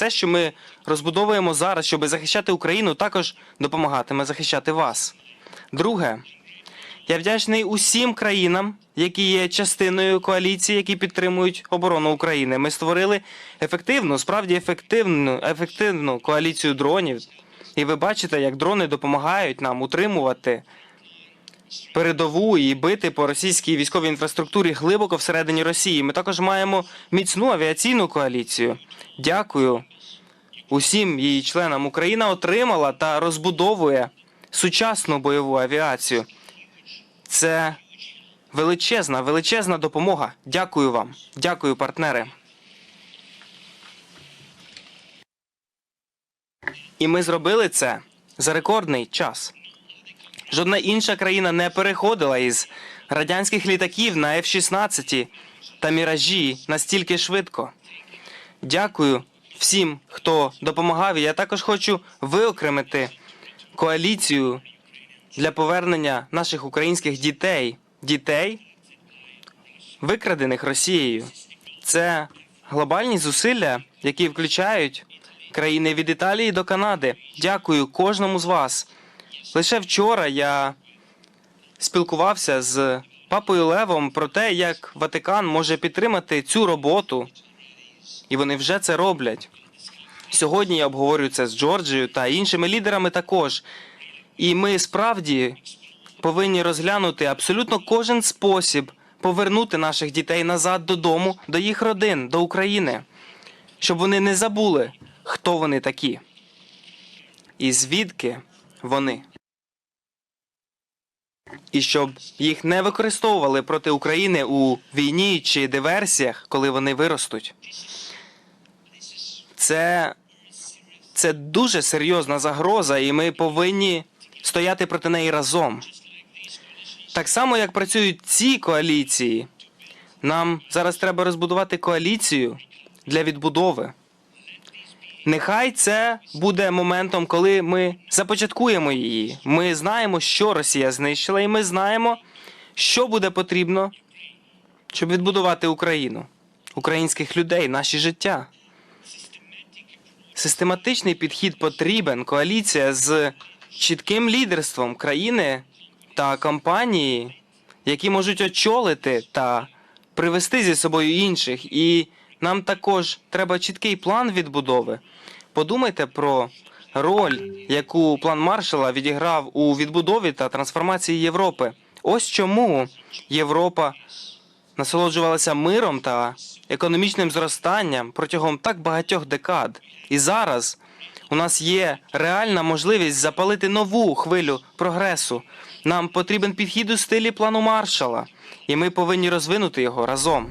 все, що ми розбудовуємо зараз, щоб захищати Україну, також допомагатиме захищати вас. Друге, я вдячний усім країнам, які є частиною коаліції, які підтримують оборону України. Ми створили ефективну, справді ефективну, ефективну коаліцію дронів. І ви бачите, як дрони допомагають нам утримувати передову і бити по російській військовій інфраструктурі глибоко всередині Росії. Ми також маємо міцну авіаційну коаліцію. Дякую усім її членам. Україна отримала та розбудовує сучасну бойову авіацію. Це величезна, величезна допомога. Дякую вам. Дякую, партнери. І ми зробили це за рекордний час. Жодна інша країна не переходила із радянських літаків на F-16 та міражі настільки швидко. Дякую всім, хто допомагав. Я також хочу виокремити коаліцію для повернення наших українських дітей, дітей, викрадених Росією. Це глобальні зусилля, які включають країни від Італії до Канади. Дякую кожному з вас. Лише вчора я спілкувався з папою Левом про те, як Ватикан може підтримати цю роботу, і вони вже це роблять. Сьогодні я обговорюю це з Джорджією та іншими лідерами також. І ми справді повинні розглянути абсолютно кожен спосіб повернути наших дітей назад додому, до їх родин, до України, щоб вони не забули, хто вони такі і звідки вони. І щоб їх не використовували проти України у війні чи диверсіях, коли вони виростуть. Це, це дуже серйозна загроза, і ми повинні стояти проти неї разом. Так само, як працюють ці коаліції, нам зараз треба розбудувати коаліцію для відбудови. Нехай це буде моментом, коли ми започаткуємо її. Ми знаємо, що Росія знищила, і ми знаємо, що буде потрібно, щоб відбудувати Україну, українських людей, наші життя. Систематичний підхід потрібен. Коаліція з чітким лідерством країни та компанії, які можуть очолити та привести зі собою інших. І нам також треба чіткий план відбудови. Подумайте про роль, яку план Маршала відіграв у відбудові та трансформації Європи. Ось чому Європа насолоджувалася миром та економічним зростанням протягом так багатьох декад. І зараз у нас є реальна можливість запалити нову хвилю прогресу. Нам потрібен підхід у стилі плану Маршала, і ми повинні розвинути його разом.